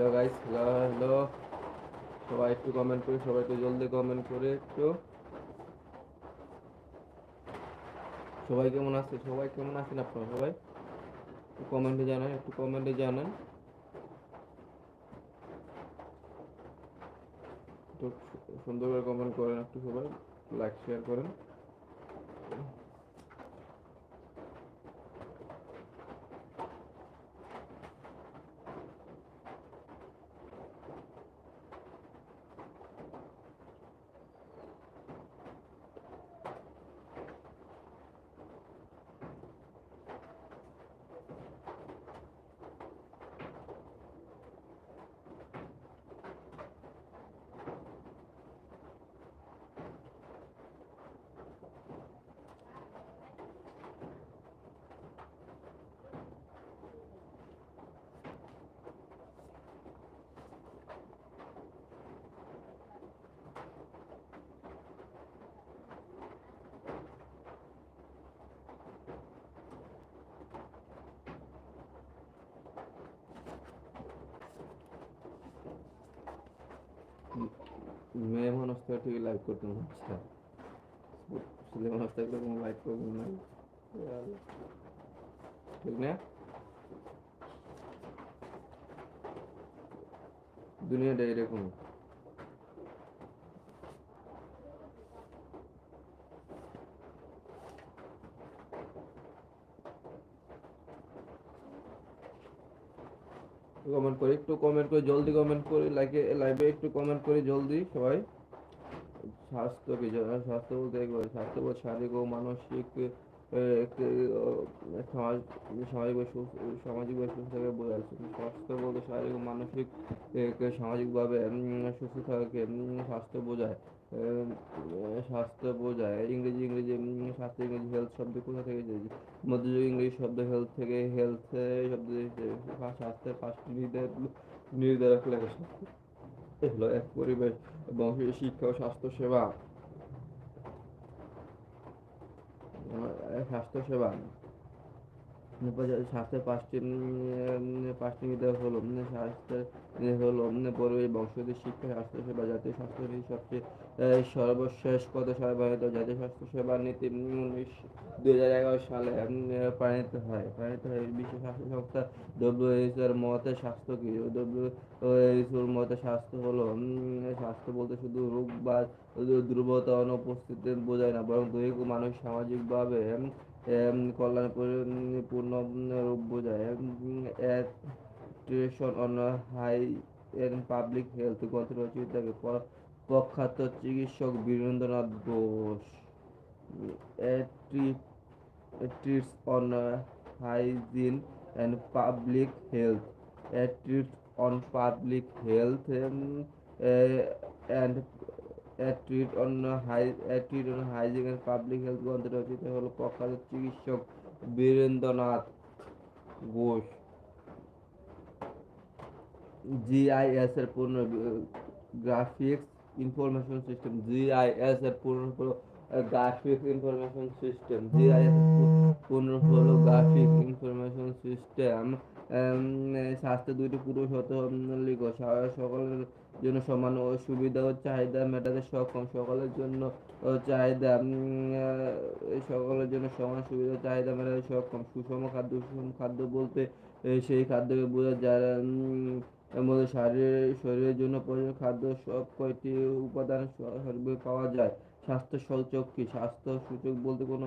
Hello guys hello hello সবাই একটু comment করে, সবাই একটু জলদি কমেন্ট করে একটু। সবাই কেমন আছে? সবাই কেমন আছেন আপনারা সবাই? একটু কমেন্টে জানান, একটু কমেন্টে জানান। সুন্দর করে কমেন্ট করেন একটু সবাই লাইক শেয়ার করেন। মেয়ে মানুষ তো ঠিক লাইক করতে আচ্ছা ছেলে মানুষ থাকলে কোনো লাইক করবেন না। ঠিক না? দুনিয়াটা এরকম। কমেন্ট করে একটু কমেন্ট করে জলদি কমেন্ট করে লাইকে লাইভে একটু কমেন্ট করে জলদি সবাই। স্বাস্থ্য কি স্বাস্থ্য বলতে একবার স্বাস্থ্য বলতে শারীরিক ও মানসিক একটি, সামাজিক সামাজিক বা সুস্থ বোঝাচ্ছে স্বাস্থ্য বলতে শারীরিক ও মানসিক সামাজিকভাবে সুস্থ থাকাকে স্বাস্থ্য বোঝায়। স্বাস্থ্য বোঝায়। ইংরেজি ইংরেজি স্বাস্থ্য, ইংরেজি হেলথ শব্দ কোথা থেকে এসেছে? মধ্যযুগ ইংরেজি শব্দ হেলথ থেকে হেলথ শব্দ। স্বাস্থ্যের পাঁচটি নির্ধারক লেখা হলো এক পরিবেশ এবং শিক্ষা ও স্বাস্থ্য সেবা। স্বাস্থ্য সেবা। স্বাস্থ্যের পাঁচটি পাঁচটি নির্ধারক হলো স্বাস্থ্যের হলো পরিবেশ, বংশগত শিক্ষা, স্বাস্থ্য সেবা, জাতীয় স্বাস্থ্য সবচেয়ে সর্বশেষ পদ সরবরাহিত জাতীয় স্বাস্থ্য সেবা নীতি উনিশ দুই হাজার এগারো সালে প্রণীত হয়। প্রণীত হয় বিশ্ব স্বাস্থ্য সংস্থা ডব্লিউএইচও এর মতে স্বাস্থ্য কি? ডব্লিউএইচওর মতে স্বাস্থ্য হলো স্বাস্থ্য বলতে শুধু রোগ বা দুর্বলতা অনুপস্থিতি বোঝায় না, বরং দৈহিক ও মানসিক, সামাজিকভাবে কল্যাণ পরি- পূর্ণ রূপ বোঝায়। অন হাই এন্ড পাবলিক হেলথ গ্রন্থ রচিত প- প্রখ্যাত চিকিৎসক Birendranath Ghosh treatise on hygiene and public health treatise on public health and treat on high treat on hygiene and public health গ্রন্থ রচিত হলো প্রখ্যাত চিকিৎসক বীরেন্দ্রনাথ ঘোষ জিআইএস এর পূর্ণ গ্রাফিক্স ইনফরমেশন সিস্টেম জিআইএস এর পূর্ণ হলো গ্রাফিক্স ইনফরমেশন সিস্টেম জিআইএস পূর্ণ হলো গ্রাফিক ইনফরমেশন সিস্টেম স্বাস্থ্য দুইটি পুরুষ হতে লিখো সকলের জন্য সমান ও সুবিধা ও চাহিদা মেটাতে সক্ষম সকলের জন্য চাহিদা সকলের জন্য সমান সুবিধা চাহিদা মেটাতে সক্ষম। সুষম খাদ্য সুষম খাদ্য বলতে সেই খাদ্যকে বোঝায় যারা এর মধ্যে শরীর শরীরের জন্য প্রয়োজনীয় খাদ্য সব কয়টি উপাদান সর্বে পাওয়া যায়? স্বাস্থ্য সূচক কি স্বাস্থ্য সূচক বলতে কোনো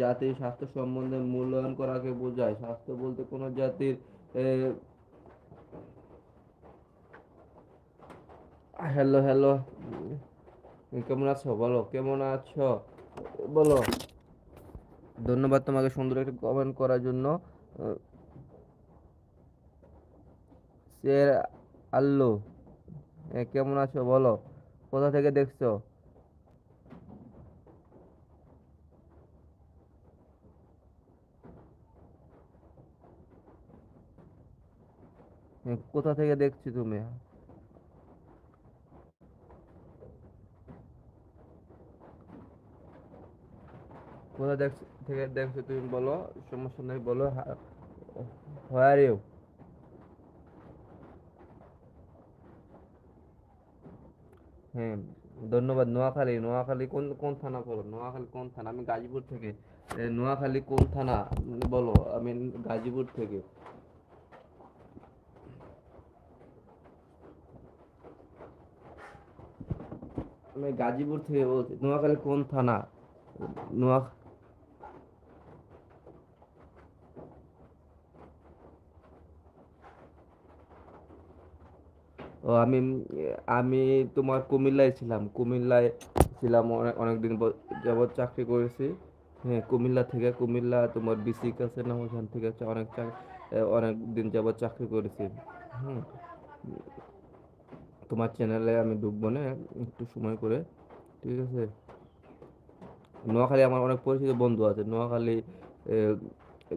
জাতির স্বাস্থ্য সম্বন্ধে মূল্যায়ন করাকে বোঝায়। স্বাস্থ্য বলতে কোনো জাতির হ্যালো হ্যালো কেমন আছো? বলো, কেমন আছো? বলো। ধন্যবাদ তোমাকে সুন্দর একটা কমেন্ট করার জন্য। শের আল্লু। কেমন আছো? বলো। কোথা থেকে দেখছ? কোথা থেকে দেখছি তুমি? কোথা থেকে দেখছ তুমি? বলো। সমস্যা নেই, বলো। ইউ হ্যাঁ ধন্যবাদ। নোয়াখালী নোয়াখালী কোন কোন থানা বলো? নোয়াখালী কোন থানা? আমি গাজীপুর থেকে। নোয়াখালী কোন থানা? বলো, আমি গাজীপুর থেকে। আমি গাজীপুর থেকে বলছি, নোয়াখালী কোন থানা? নোয়া ও আমি আমি তোমার কুমিল্লায় ছিলাম। কুমিল্লায় ছিলাম অনেক দিন যাবৎ চাকরি করেছি। হ্যাঁ কুমিল্লা থেকে, কুমিল্লা তোমার বিসিক আছে না, ওখান থেকে অনেক অনেক দিন যাবৎ চাকরি করেছি। হুম। তোমার চ্যানেলে আমি ঢুকবো না, একটু সময় করে, ঠিক আছে? নোয়াখালী আমার অনেক পরিচিত বন্ধু আছে। নোয়াখালী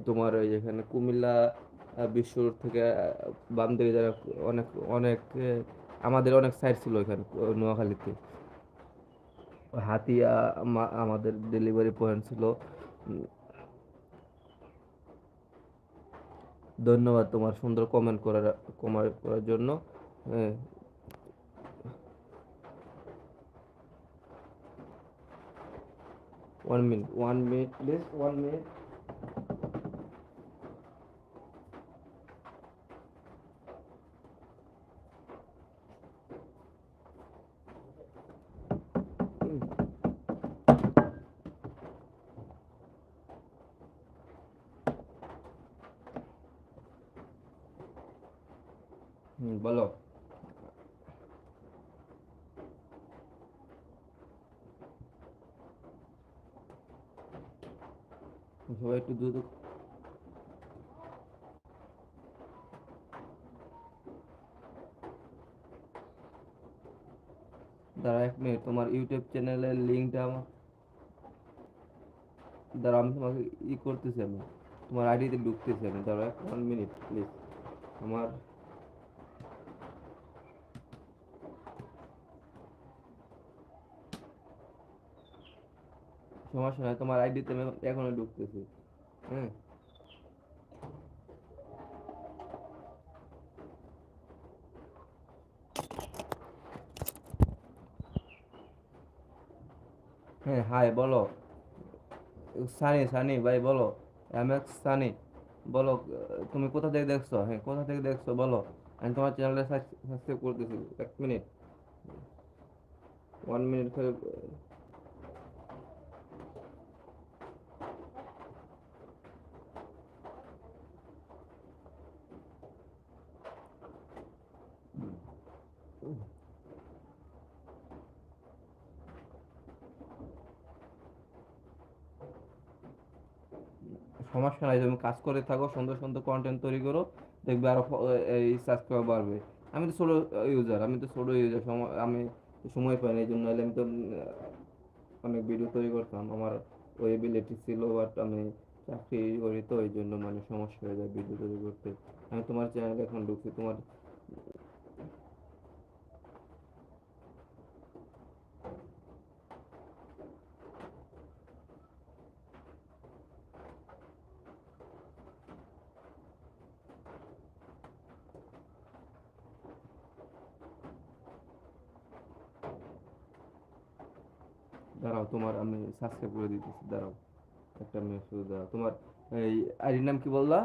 তোমার এখানে কুমিল্লা বিশ্ব রোড থেকে বাম দিকে যারা অনেক অনেক আমাদের অনেক সাইট ছিল আহ, নোয়াখালীতে। হাতিয়া আমা- আমাদের ডেলিভারি পয়েন্ট ছিল। ধন্যবাদ তোমার সুন্দর কমেন্ট করার কমেন্ট করার জন্য। One minute one minute please one minute বলো। সবাই একটু দ্রুত দাঁড়া এক মিনিট, তোমার ইউটিউব চ্যানেলের লিঙ্কটা আমার দাঁড়া আমি তোমাকে ই করতেছি আমি। তোমার আইডিতে ঢুকতেছি আমি। দাঁড়া এক মিনিট প্লিজ আমার সমস্যা নাই তোমার আইডিতে এখনও ঢুকতেছি। হ্যাঁ? হ্যাঁ হাই বলো। সানি সানি, ভাই, বলো। এম এক্স সানি, বলো, তুমি কোথা থেকে দেখছ? হ্যাঁ কোথা থেকে দেখছ? বলো। আমি তোমার চ্যানেলে সাবস্ক্রাইব করতেছি। এক মিনিট ওয়ান মিনিট সমস্যা নাই তুমি কাজ করে থাকো, সুন্দর সুন্দর কন্টেন্ট তৈরি করো, দেখবে আরও ফ- এই সাবস্ক্রাইব বাড়বে। আমি তো ছোটো ইউজার আমি তো ছোটো ইউজার আমি সময় পাইনি এই জন্য আমি তো অনেক ভিডিও তৈরি করতাম। আমার ওই এবিলিটি ছিল বাট আমি চাকরি করি তো ওই জন্য মানে সমস্যা হয়ে যায় ভিডিও তৈরি করতে। আমি তোমার চ্যানেল এখন ঢুকছি, তোমার দাঁড়াও তোমার আমি সাবস্ক্রাইব করে দিতেছি, দাঁড়াও, একটা শুধু দাঁড়াও, তোমার এই আইডির নাম কি বললা?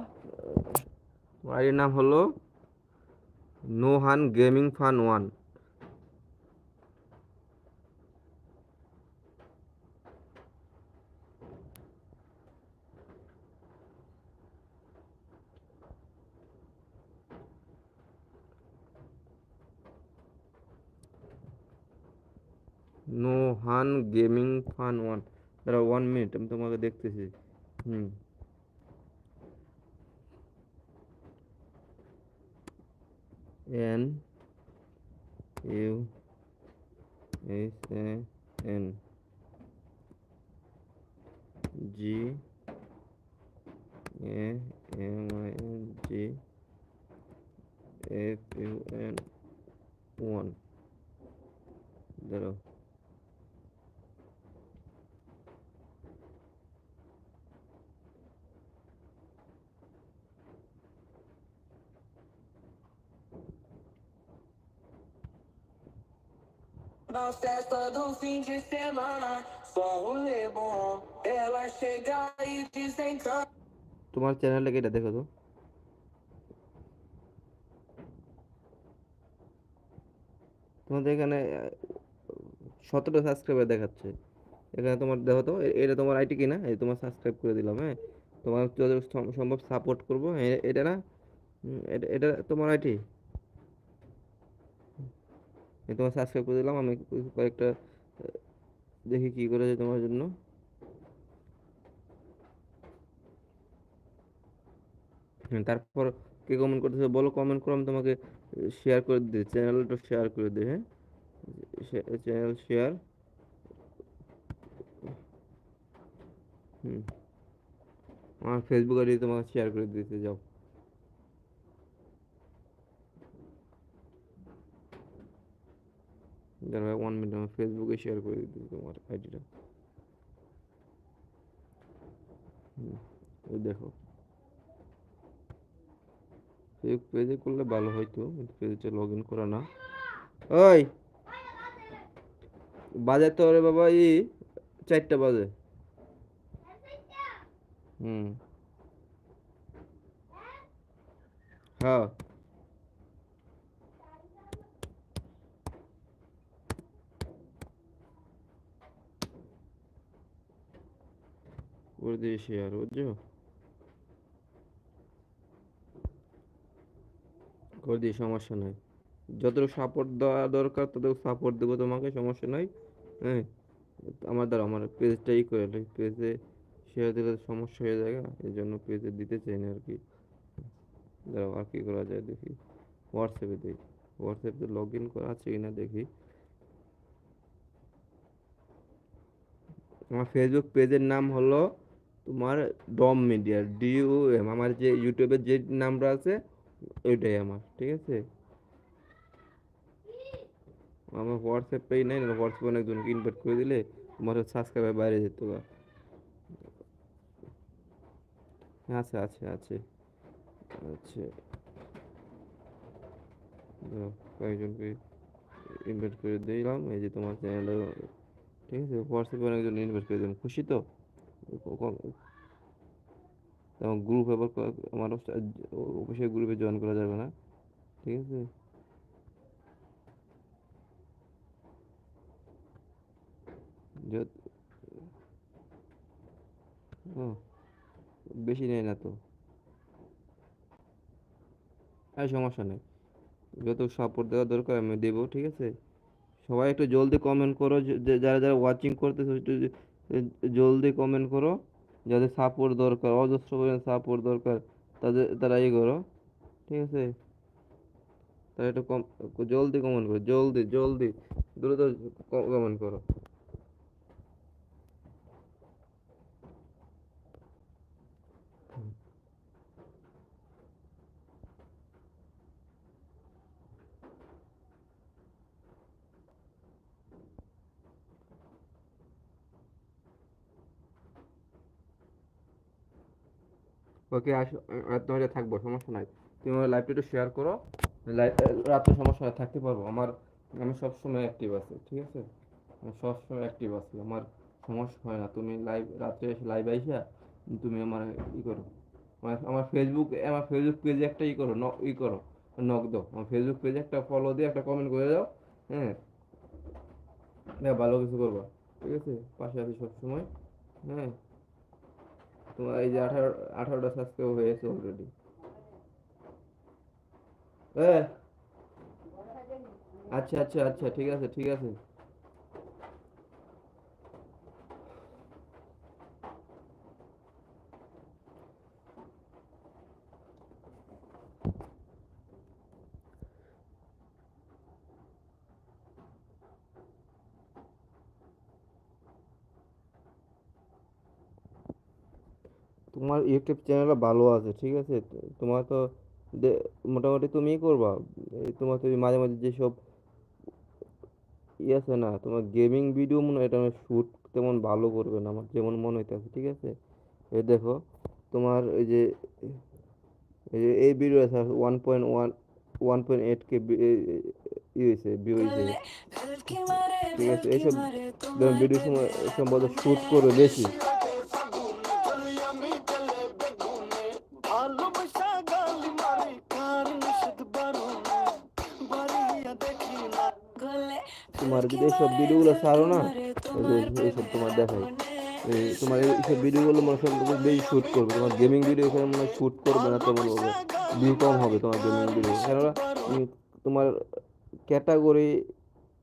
তোমার আইডির নাম হলো Nohan gaming fun one. Nohan gaming fun one দাঁড়াও ওয়ান মিনিট আমি তোমাকে দেখতেছি। হুম। N U S A N G A M I N G F U N one দাঁড়াও। Na festa do fim de semana, só um bom. Ela chega e desencanta. তোমার চ্যানেলে এটা দেখো তো। তোমাদের এখানে সতেরো সাবস্ক্রাইবার দেখাচ্ছে। এখানে তোমার দেখো তো এটা তোমার আইটি কিনা? এই তোমার সাবস্ক্রাইব করে দিলাম হ্যাঁ? তোমার যত সম্ভব সাপোর্ট করব হ্যাঁ, এটা না? এটা তোমার আইটি তোমার সাবস্ক্রাইব করে দিলাম আমি কয়েকটা দেখি কি করেছে তোমার জন্য। হুম, তারপর কে কমেন্ট করতেছে বলো কমেন্ট করো আমি তোমাকে শেয়ার করে দিই চ্যানেলটা শেয়ার করে দিই হ্যাঁ? চ্যানেল শেয়ার হুম। আমার ফেসবুক আইডি তোমাকে শেয়ার করে দিতে যাও। দাঁড়া ওয়ান মিনিট ফেসবুকে শেয়ার করে দিতে তোমার আইডিটা ওই দেখো। পেজে করলে ভালো হয়তো কিন্তু পেজে লগ ইন করা না। ওই! বাজে তো রে বাবা, ই চারটা বাজে। হুম। হ্যাঁ। করে দিয়ে শেয়ার বুঝছ করে দিয়ে সমস্যা নাই। যতটুকু সাপোর্ট দেওয়া দরকার, ততটুকু সাপোর্ট দেবো তোমাকে, সমস্যা নাই। হ্যাঁ আমার দ্বারা, আমার পেজটাই করে লাই পেজে শেয়ার দিলে সমস্যা হয়ে যায় এই জন্য পেজে দিতে চাই না আর কি। দাঁড়াও, আর কি করা যায় দেখি। হোয়াটসঅ্যাপে দেখি হোয়াটসঅ্যাপে লগ ইন করা আছে কিনা দেখি। আমার ফেসবুক পেজের নাম হলো তোমার ডম মিডিয়া ডিউ এম, আমার যে ইউটিউবের যে নামটা আছে, ওইটাই আমার, ঠিক আছে? আমার হোয়াটসঅ্যাপ পেজ নেই না হোয়াটসঅ্যাপে অনেকজনকে ইনভাইট করে দিলে তোমার সাবস্ক্রাইবার বাইরে যেত বা আছে আছে আছে আছে কয়েকজনকে ইনভাইট করে দিলাম, এই যে তোমার চ্যানেলে ঠিক আছে? হোয়াটসঅ্যাপে অনেকজন ইনভাইট করে দিলাম, খুশি তো? তোমার গ্রুপ আবার আমার অফিসের গ্রুপে জয়েন করা যাবে না। ঠিক আছে? বেশি নেয় না তো। আর সমস্যা নেই। যত সাপোর্ট দেওয়া দরকার আমি দেবো, ঠিক আছে? সবাই একটু জলদি কমেন্ট করো যারা যারা ওয়াচিং করতেছে, একটু জলদি কমেন্ট করো, যাদের সাপোর্ট দরকার, অজস্র পরিমাণ সাপোর্ট দরকার, তাদের, তারা ইয়ে করো, ঠিক আছে? তারা একটু কম, জলদি কমেন্ট করো, জলদি জলদি, দ্রুত কমেন্ট করো। ওকে আসো নয়টা থাকব, সমস্যা নাই। তুমি আমার লাইভটা একটু শেয়ার করো লাইভ রাতে সমস্যা নাই থাকতে পারব। আমার, আমি সবসময় অ্যাক্টিভ আছি, ঠিক আছে? আমি সবসময় অ্যাক্টিভ আছি, আমার সমস্যা হয় না। তুমি লাইভ রাত্রে এসে লাইভ আইসা, তুমি আমার ই করো। আমার ফেসবুক আমার ফেসবুক পেজে একটা ই করো ই করো নক আমার ফেসবুক পেজে একটা ফলো দিয়ে, একটা কমেন্ট করে দাও হ্যাঁ? হ্যাঁ ভালো কিছু করবা, ঠিক আছে? পাশে আছি সবসময় হ্যাঁ? তোমার এই যে আঠারো, আঠারোটা সাবস্ক্রাইব হয়েছে অলরেডি হ্যাঁ আচ্ছা আচ্ছা আচ্ছা ঠিক আছে ঠিক আছে। তোমার ইউটিউব চ্যানেলটা ভালো আছে ঠিক আছে? তোমার তো মোটামুটি তুমিই করবা। এই তোমার তো এই মাঝে মাঝে যেসব ই আছে না তোমার গেমিং ভিডিও মনে হয় এটা শ্যুট তেমন ভালো করবে না আমার যেমন মনে হইতেছে ঠিক আছে? এই দেখো তোমার এই যে এই যে এই ভিডিও আছে one point one one point eight K ই হয়েছে ভিউ ঠিক আছে এইসব ভিডিও সময় সম্ভবত শ্যুট করবে বেশি। যদি এইসব ভিডিওগুলো ছাড়ো না এইসব তোমার দেখাই তোমার এইসব ভিডিওগুলো মনে হয় বেশি শ্যুট করবে, তোমার গেমিং ভিডিও এখানে মনে হয় শ্যুট করবে না তেমন হবে ভিউ কম হবে তোমার গেমিং ভিডিও কেননা তোমার ক্যাটাগরি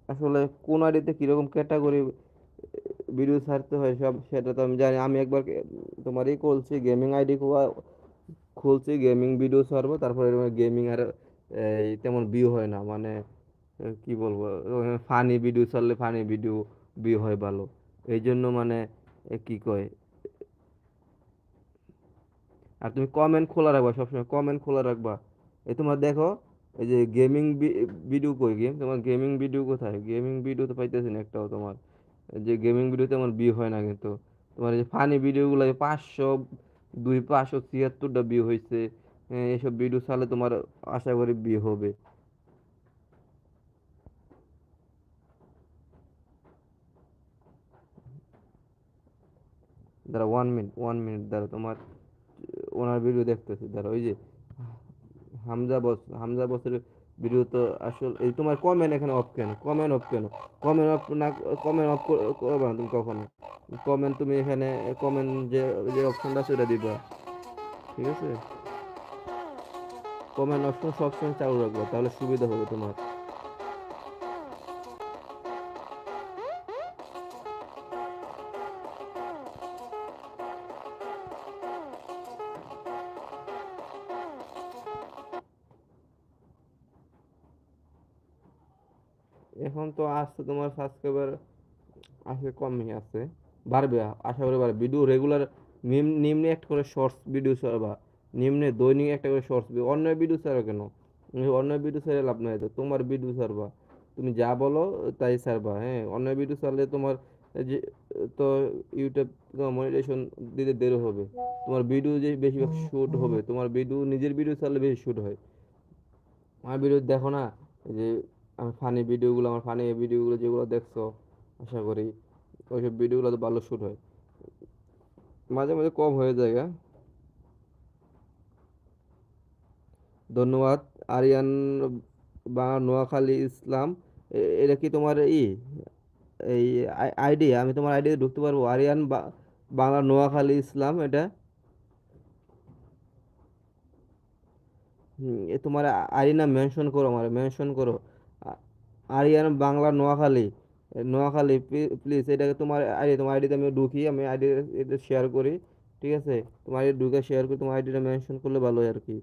আসলে কোন আইডিতে কীরকম ক্যাটাগরি ভিডিও ছাড়তে হয় সব সেটা তো আমি জানি। আমি একবার তোমার এই করছি গেমিং আইডি খুলছি গেমিং ভিডিও ছাড়বো, তারপরে গেমিং আর তেমন ভিউ হয় না। মানে কি বলব? ফানি ভিডিও ছাড়লে ফানি ভিডিও ভিউ হয় ভালো। এই জন্য মানে কি কয়? আর তুমি কমেন্ট খোলা রাখবা সবসময় কমেন্ট খোলা রাখবা। এই তোমার দেখো, এই যে গেমিং ভিডিও কই গেম তোমার গেমিং ভিডিও কোথায়? গেমিং ভিডিও তো পাইতেছি না একটাও তোমার। যে গেমিং ভিডিওতে আমার ভিউ হয় না কিন্তু। তোমার এই যে ফানি ভিডিওগুলো পাঁচশো, দুই পাঁচশো ছিয়াত্তরটা ভিউ হয়েছে এইসব ভিডিও ছাড়লে তোমার আশা করি ভিউ হবে। দাঁড়া ওয়ান মিনিট ওয়ান মিনিট দাঁড়া, তোমার ওনার ভিডিও দেখতেছি, দাঁড়া, ওই যে, হামজা বস, হামজা বসের ভিডিও তো আসলে, এই তোমার কমেন্ট এখানে অফ কেন? কমেন্ট অফ কেন? কমেন্ট অফ না কমেন্ট অফ করবে না তুমি কখনো। কমেন্ট তুমি এখানে কমেন্ট যে যে অপশনটা ওটা দিবা। ঠিক আছে? কমেন্ট অপশন সবসময় চালু রাখবা, তাহলে সুবিধা হবে তোমার। এখন তো আসছে তোমার সাবস্ক্রাইবার আসলে কমই আছে। বাড়বে, আশা করি বাড়বে। ভিডিও রেগুলার নিম্নে একটা করে শর্টস ভিডিও ছাড়বা। নিম্নে দৈনিক একটা করে শর্টস ভিডিও অন্য ভিডিও ছাড়ো কেন? অন্য ভিডিও ছেড়ে লাভ নাই তো, তোমার ভিডিও ছাড়বা। তুমি যা বলো তাই ছাড়বা হ্যাঁ? অন্য ভিডিও ছাড়লে তোমার যে, তো ইউটিউব তোমার মনিটাইজেশন দিতে দেরি হবে। তোমার ভিডিও যে বেশিরভাগ শ্যুট হবে, তোমার ভিডিও নিজের ভিডিও ছাড়লে বেশি শ্যুট হয়। আমার ভিডিও দেখো না যে আমার ফানি ভিডিওগুলো আমার ফানি ভিডিওগুলো যেগুলো দেখছ, আশা করি ওইসব ভিডিওগুলো তো ভালো শ্যুট হয়। মাঝে মাঝে কম হয়ে যায় গা। ধন্যবাদ। আরিয়ান বা নোয়াখালী ইসলাম এটা কি তোমার ই? এই আইডি, আমি তোমার আইডি ঢুকতে পারব। আরিয়ান বাংলা নোয়াখালী ইসলাম এটা। তোমার আইডি না মেনশন করো আমার মেনশন করো। আরিয়ান বাংলা নোয়াখালী। নোয়াখালী প্লিজ এটাকে তোমার আইডি তোমার আইডিতে আমি ঢুকি, আমি আইডি এটা শেয়ার করি, ঠিক আছে? তোমার আইডি ঢুকে শেয়ার করি, তোমার আইডিটা মেনশন করলে ভালো হয় আর কি।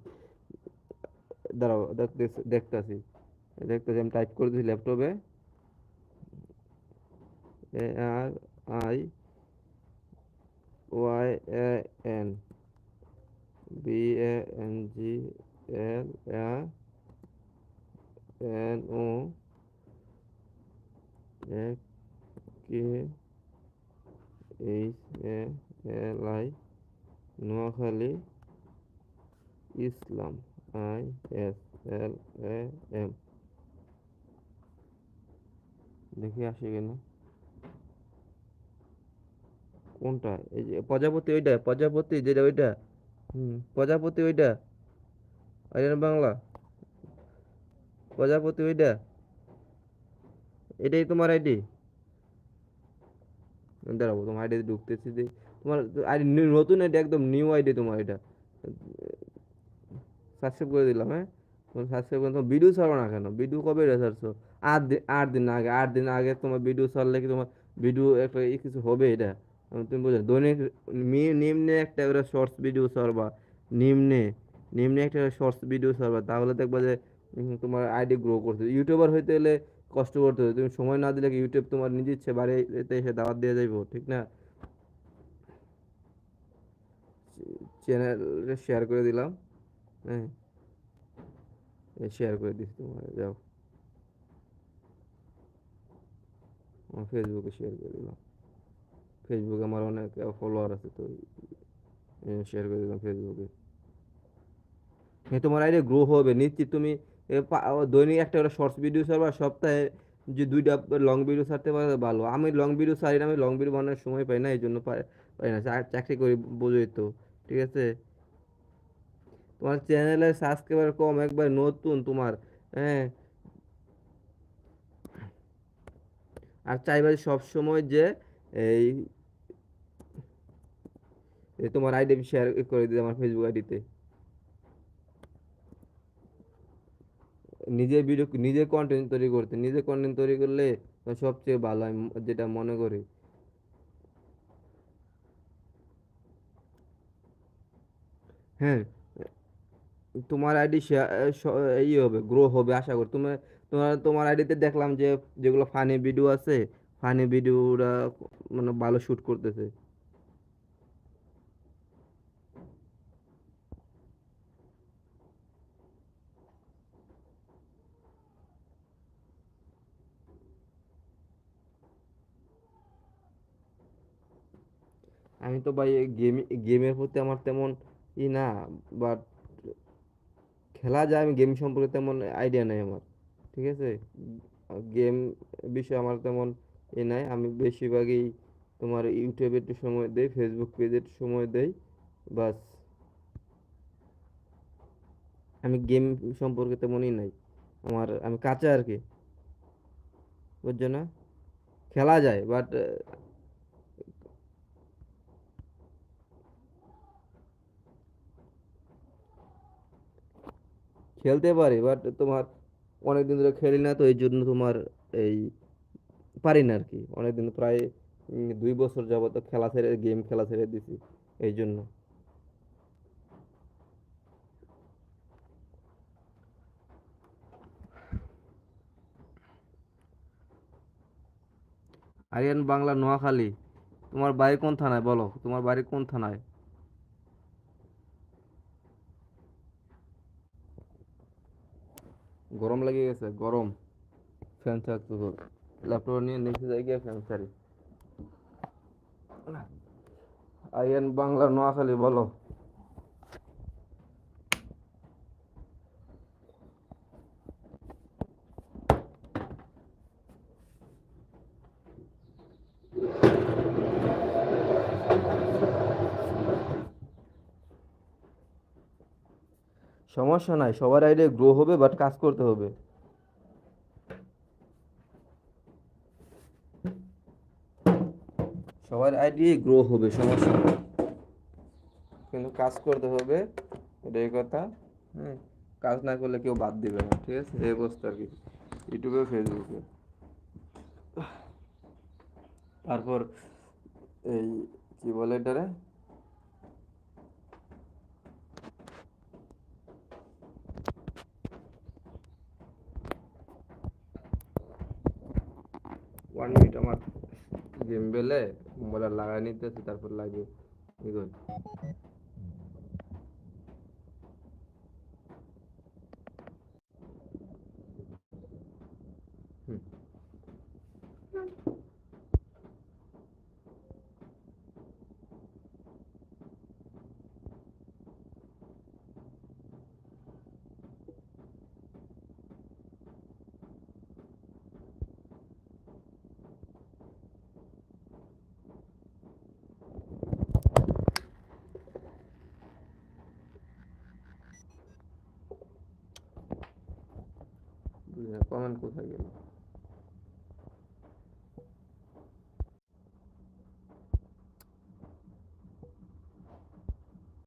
দাঁড়াও দেখতেছি। দেখতেছি, আমি টাইপ করে দিচ্ছি ল্যাপটপে A, R, I, Y, A, N, B, A, N, G, L, A, N, O এক K H A L I Noakhali Islam I S L A M. দেখি আসে কিনা। কোনটা? এই যে প্রজাপতি ওইটা, প্রজাপতি যেটা ওইটা। হুম, প্রজাপতি ওইটা। আরিয়ান বাংলা। প্রজাপতি ওইটা। এটাই তোমার আইডি দাঁড়াবো, তোমার আইডি ঢুকতেছি যে তোমার আইডি নতুন আইডি একদম নিউ আইডি তোমার এটা। সাবস্ক্রাইব করে দিলাম হ্যাঁ? তোমার সাবস্ক্রাইব করে, তোমার ভিডিও ছাড়ো না কেন? ভিডিও কবে রে ছাড়ছো আট দিন আট দিন আগে, আট দিন আগে তোমার ভিডিও ছাড়লে কি তোমার ভিডিও একটা কিছু হবে এটা? তুমি বুঝো দৈনিক নিম্নে একটা করে শর্টস ভিডিও ছাড়বা। নিম্নে নিম্নে একটা শর্টস ভিডিও ছাড়বা। তাহলে দেখবা যে তোমার আইডি গ্রো করতে ইউটিউবার হইতে হলে কষ্ট করতে হবে। তুমি সময় না দিলে ইউটিউব তোমার নিজে ইচ্ছে বাড়িতে এসে দাওয়াত দিয়ে যাইবো, ঠিক না? চ্যানেল শেয়ার করে দিলাম হ্যাঁ? শেয়ার করে দিচ্ছি তোমার, যাও। ফেসবুকে শেয়ার করে দিলাম। ফেসবুকে আমার অনেক ফলোয়ার আছে তো শেয়ার করে দিলাম ফেসবুকে হ্যাঁ তোমার আইডিয়া গ্রো হবে। নিশ্চিত তুমি দৈনিক একটা করে শর্টস ভিডিও ছাড়বা, সপ্তাহে যে দুইটা লং ভিডিও ছাড়তে পারে ভালো। আমি লং ভিডিও ছাড়ি না, আমি লং ভিডিও বানানোর সময় পাই না এই জন্য পাই না। চাকরি করি বোঝোই তো, ঠিক আছে? তোমার চ্যানেলের সাবস্ক্রাইবার কম, একবার নতুন তোমার হ্যাঁ? আর চাইবা সব সময় যে এই তোমার আইডি শেয়ার করে দিতে, আমার ফেসবুক আইডিতে নিজের ভিডিও নিজে কন্টেন্ট তৈরি করতে। নিজে কন্টেন্ট তৈরি করলে সবচেয়ে ভালো আমি যেটা মনে করি। হ্যাঁ তোমার আইডি ই হবে গ্রো হবে, আশা করি। তোমার তোমার তোমার আইডিতে দেখলাম যে, যেগুলো ফানি ভিডিও আছে ফানি ভিডিওরা মানে ভালো শুট করতেছে। আমি তো ভাই গেম গেমের প্রতি আমার তেমন ই না বাট খেলা যায় আমি গেম সম্পর্কে তেমন আইডিয়া নাই আমার, ঠিক আছে? গেম বিষয়ে আমার তেমন ই নাই, আমি বেশিরভাগই তোমার ইউটিউবে একটু সময় দেই ফেসবুক পেজে একটু সময় দেই, বাস। আমি গেম সম্পর্কে তেমনই নাই, আমার, আমি কাঁচা আর কি, বুঝছ না? খেলা যায় বাট খেলতে পারি বাট তোমার অনেকদিন ধরে খেলি না, তো এই জন্য তোমার এই পারি না আর কি। অনেকদিন প্রায় দুই বছর যাবত খেলা ছেড়ে গেম খেলা ছেড়ে দিছি, এই জন্য। আরিয়ান বাংলা, নোয়াখালী, তোমার বাড়ি কোন থানায়? বলো, তোমার বাড়ি কোন থানায়? গরম লেগে গেছে, গরম। ফ্যান থাকতো তো ল্যাপটপ নিয়ে নিচে যাই গিয়ে ফ্যান ছাড়ি। আইএন বাংলা নোয়াখালী, বলো। সমস্যা নাই, সবার আইডিয়া গ্রো হবে বাট কাজ করতে হবে। সবার আইডিয়া গ্রো হবে, সমস্যা কিন্তু কাজ করতে হবে এটাই কথা। হুম, কাজ না করলে কেউ বাদ দিবে না, ঠিক আছে? এই অবস্থা আর কি, ইউটিউবে, ফেসবুকে। তারপর এই, কি বলে এটারে ওয়ান মিনিট আমার বেলে মোবাইল লাগাই নিতেছে তারপর লাগে ই করি। হুম। কমেন্ট কোথায় গেল?